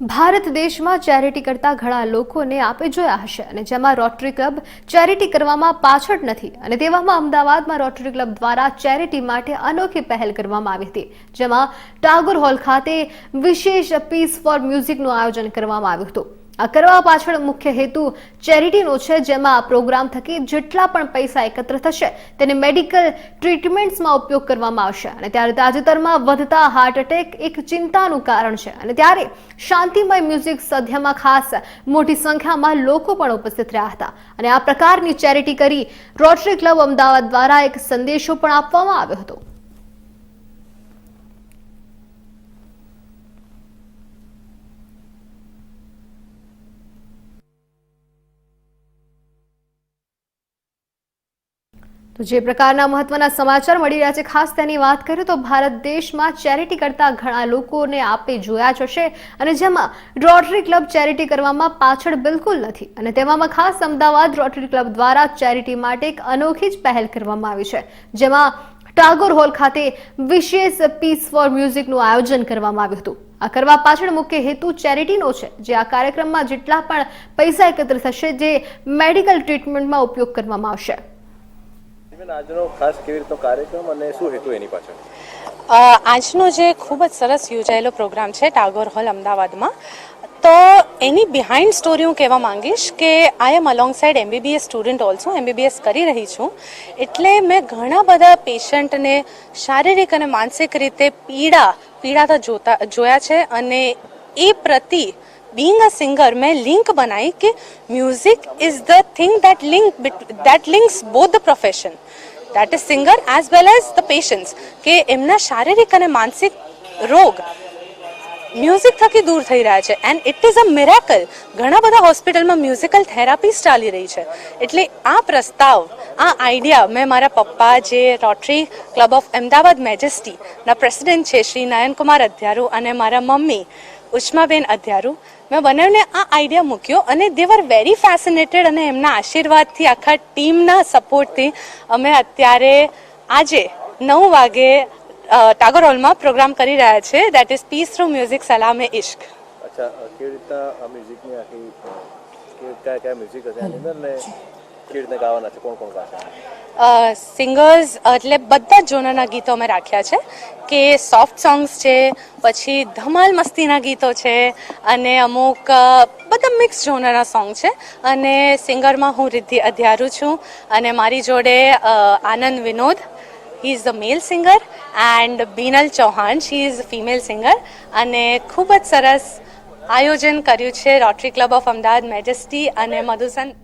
ભારત દેશમાં ચેરિટી કરતા ઘણા લોકોને આપે જોયા હશે અને જેમાં રોટરી ક્લબ ચેરિટી કરવામાં પાછળ નથી અને તેવામાં અમદાવાદમાં રોટરી ક્લબ દ્વારા ચેરિટી માટે અનોખી પહેલ કરવામાં આવી હતી, જેમાં ટાગોર હોલ ખાતે વિશેષ પીસ ફોર મ્યુઝિકનું આયોજન કરવામાં આવ્યું હતું. આ કરવા પાછળ મુખ્ય હેતુ ચેરિટીનો છે, જેમાં આ પ્રોગ્રામ થકી જેટલા પણ પૈસા એકત્ર થશે તેને મેડિકલ ટ્રીટમેન્ટ્સમાં ઉપયોગ કરવામાં આવશે. અને ત્યારે તાજેતરમાં વધતા હાર્ટ એટેક એક ચિંતાનું કારણ છે. અને ત્યારે શાંતિમય મ્યુઝિક સધ્યમાં ખાસ મોટી સંખ્યામાં લોકો પણ ઉપસ્થિત રહ્યા હતા. અને આ પ્રકારની ચેરિટી કરી રોટરી ક્લબ અમદાવાદ દ્વારા એક સંદેશો પણ આપવામાં આવ્યો હતો. તો જે પ્રકારના મહત્વના સમાચાર મળી રહ્યા છે, ખાસ તેની વાત કરીએ તો ભારત દેશમાં ચેરિટી કરતા ઘણા લોકોને આપે જોયા જ હશે અને જેમાં રોટરી ક્લબ ચેરિટી કરવામાં પાછળ બિલકુલ નથી અને તેવામાં ખાસ અમદાવાદ રોટરી ક્લબ દ્વારા ચેરિટી માટે એક અનોખી જ પહેલ કરવામાં આવી છે, જેમાં ટાગોર હોલ ખાતે વિશેષ પીસ ફોર મ્યુઝિકનું આયોજન કરવામાં આવ્યું હતું. આ કરવા પાછળ મુખ્ય હેતુ ચેરિટીનો છે, જે આ કાર્યક્રમમાં જેટલા પણ પૈસા એકત્ર થશે, જે મેડિકલ ટ્રીટમેન્ટમાં ઉપયોગ કરવામાં આવશે. આજનો ખાસ કેવી રીતનો કાર્યક્રમ અને શું હેતુ એની પાછળ? આજનો જે ખૂબ જ સરસ યોજાયેલો પ્રોગ્રામ છે ટાગોર હોલ અમદાવાદમાં, તો એની બિહાઇન્ડ સ્ટોરી હું કહેવા માંગીશ કે I am alongside MBBS student also MBBS કરી રહી છું. એટલે મેં ઘણા બધા પેશન્ટને શારીરિક અને માનસિક રીતે પીડા પીડાતા જોતા, જોયા છે અને એ પ્રતિ બિંગ અ સિંગર મેં લિંક બનાવી કે music is the thing that link that links both the profession that is singer as well as the patients કે એમના શારીરિક અને માનસિક રોગ મ્યુઝિક થકી દૂર થઈ રહ્યા છે. And it is a miracle ઘણા બધા હોસ્પિટલમાં મ્યુઝિકલ થેરાપીસ ચાલી રહી છે. એટલે આ પ્રસ્તાવ, આ આઈડિયા મેં મારા પપ્પા જે રોટરી ક્લબ ઓફ અમદાવાદ મેજેસ્ટીના પ્રેસિડેન્ટ છે, શ્રી નયનકુમાર અધ્યારુ અને મારા મમ્મી ઉષ્માબેન અધ્યારુ, મેં બંનેને આ આઈડિયા મૂક્યો અને દે વર વેરી ફેસિનેટેડ અને એમના આશીર્વાદથી આખા ટીમના સપોર્ટથી અમે અત્યારે આજે નવ વાગે ટાગોર હોલમાં પ્રોગ્રામ કરી રહ્યા છે. That is peace through music Salame Ishq અચ્છા કેવી રીતના આ મ્યુઝિકની આખી કયા કયા મ્યુઝિક હશે? આની અંદર ને કેવી રીતના ગાવાના છે? કોણ કોણ ગાશે? સિંગર્સ એટલે બધા જ જોનરના ગીતો અમે રાખ્યા છે કે સોફ્ટ સોંગ્સ છે પછી ધમાલ મસ્તીના ગીતો છે અને અમુક બધા મિક્સ જોનરના સોંગ છે. અને સિંગરમાં હું રિદ્ધિ અધ્યારું છું અને મારી જોડે Anand Vinod he is the male singer and Binal Chauhan she is female singer અને ખૂબ જ સરસ આયોજન કર્યું છે rotary club of Ahmedabad majesty અને મધુસન